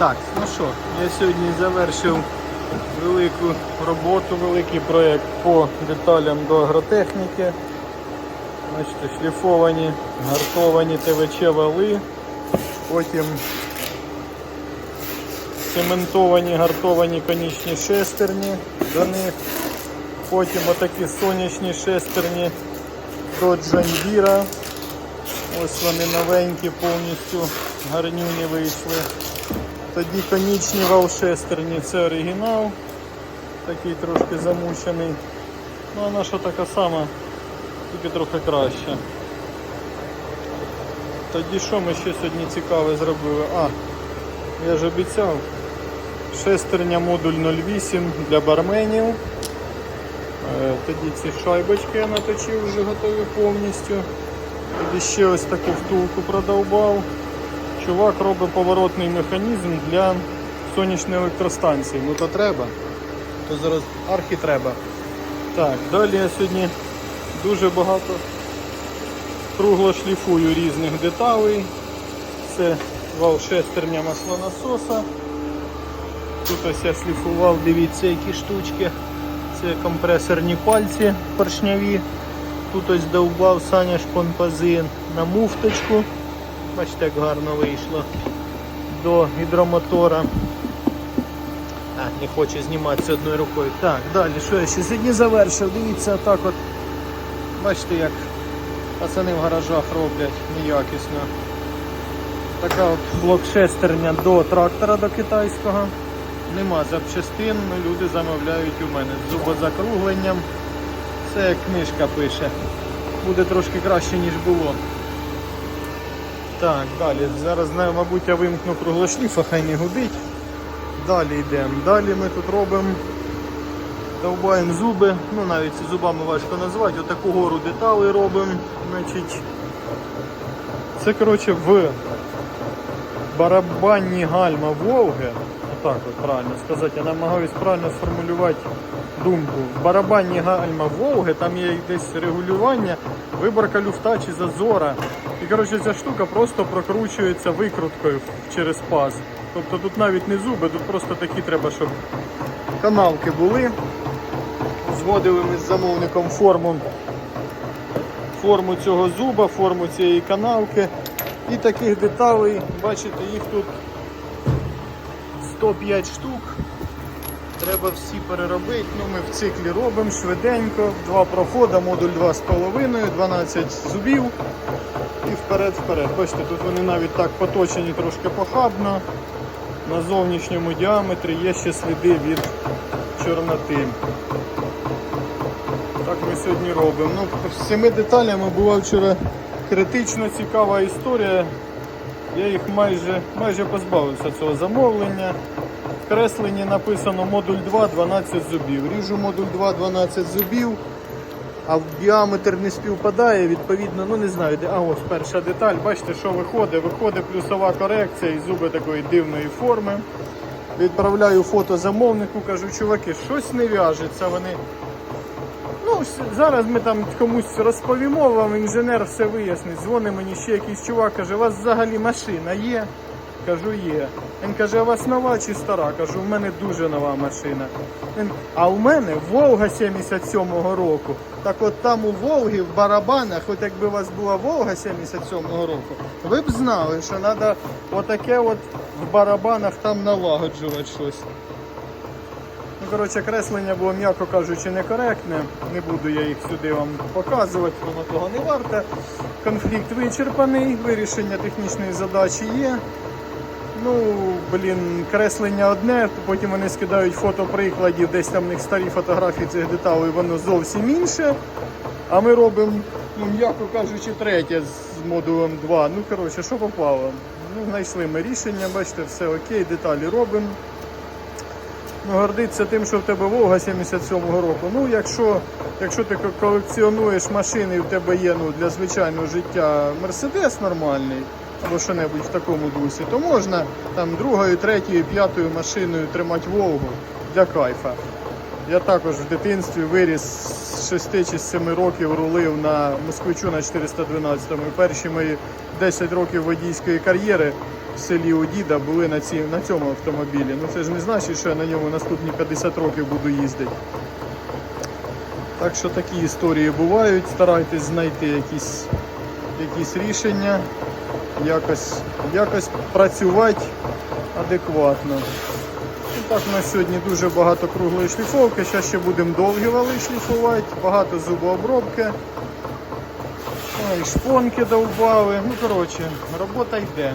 Так, ну що, я сьогодні завершив велику роботу, великий проєкт по деталям до агротехніки. Бачите, шліфовані, гартовані ТВЧ вали, потім цементовані, гартовані конічні шестерні до них, потім отакі сонячні шестерні до Джандіра. Ось вони новенькі, повністю гарнюні вийшли. Тоді конічні валшестерні, це оригінал, такий трошки замучений. Ну вона що така сама, тільки трохи краще. Тоді що ми ще сьогодні цікаве зробили? А, я ж обіцяв. Шестерня модуль 08 для барменів. Е, Тоді ці шайбочки я наточив вже готові повністю. Тоді ще ось таку втулку продовбав. Чувак робить поворотний механізм для сонячної електростанції. Ну то треба. То зараз архі треба. Так, далі я сьогодні дуже багато кругло шліфую різних деталей. Це вал шестерня маслонасоса. Тут ось я шліфував, дивіться, які штучки. Це компресорні пальці поршняві. Тут ось довбав Саня шпонпазин на муфточку. Бачите, як гарно вийшло до гідромотора. А, не хоче зніматися одною рукою. Так, далі, що я ще сьогодні завершив? Дивіться, отак от. Бачите, як пацани в гаражах роблять неякісно. Така от блокшестерня до трактора до китайського. Нема запчастин, ну, люди замовляють у мене з зубозакругленням. Це як книжка пише. Буде трошки краще, ніж було. Так, далі. Зараз, мабуть, я вимкну круглошліф, а хай не гудить. Далі йдемо. Далі ми тут робимо, довбаємо зуби, ну навіть зубами важко назвати, отаку гору деталей робимо. Значить, це коротше в барабанні гальма Волги. Отак от правильно сказати, я намагаюсь правильно сформулювати думку. В барабанні гальма Волги, там є десь регулювання, виборка люфта чи зазора. І коротше ця штука просто прокручується викруткою через паз. Тобто тут навіть не зуби, тут просто такі треба, щоб канавки були. Згодили ми з замовником форму, форму цього зуба, форму цієї канавки. І таких деталей, бачите, їх тут 105 штук. Треба всі переробити. Ну, Ми в циклі робимо швиденько, два проходи, модуль 2,5, 12 зубів і вперед-вперед. Бачите, тут вони навіть так поточені трошки похабно. На зовнішньому діаметрі є ще сліди від чорноти. Так ми сьогодні робимо. Ну, з цими деталями була вчора критично цікава історія. Я їх майже, майже позбавився цього замовлення. Кресленні написано модуль 2 12 зубів. Ріжу модуль 2 12 зубів, а діаметр не співпадає, відповідно, ну не знаю, де. А ось перша деталь, бачите, що виходить. Виходить плюсова корекція і зуби такої дивної форми. Відправляю фото замовнику, кажу, чуваки, щось не в'яжеться. Вони Ну, зараз ми там комусь розповімо, вам інженер все вияснить. Дзвонить мені ще якийсь чувак, каже, у вас взагалі машина є? Кажу, є. Він каже, а у вас нова чи стара? Кажу, в мене дуже нова машина. Він, а у мене Волга 77-го року. Так от там у Волги, в барабанах, от якби у вас була Волга 77-го року, ви б знали, що треба отаке от в барабанах там налагоджувати щось. Ну, коротше, креслення було, м'яко кажучи, некоректне. Не буду я їх сюди вам показувати, воно того не варте. Конфлікт вичерпаний, вирішення технічної задачі є. Ну, блін, креслення одне, потім вони скидають фото прикладів, десь там в них старі фотографії цих деталей, воно зовсім інше. А ми робимо, ну, м'яко кажучи, третє з модулем 2. Ну, коротше, що попало. Ну, знайшли ми рішення, бачите, все окей, деталі робимо. Ну, гордиться тим, що в тебе Волга 77-го року. Ну, якщо, якщо ти колекціонуєш машини і в тебе є ну, для звичайного життя Мерседес нормальний або що-небудь в такому дусі, то можна там другою, третьою, п'ятою машиною тримати Волгу для кайфа. Я також в дитинстві виріс з 6 чи з 7 років рулив на москвичу на 412-му. Перші мої 10 років водійської кар'єри в селі у діда були на, ці, на цьому автомобілі. Ну це ж не значить, що я на ньому наступні 50 років буду їздити. Так що такі історії бувають. Старайтесь знайти якісь, якісь рішення, якось, якось працювати адекватно. І так, у нас сьогодні дуже багато круглої шліфовки. Зараз ще будемо довгі вали шліфувати, багато зубообробки. Ой, шпонки довбали. Ну, коротше, робота йде.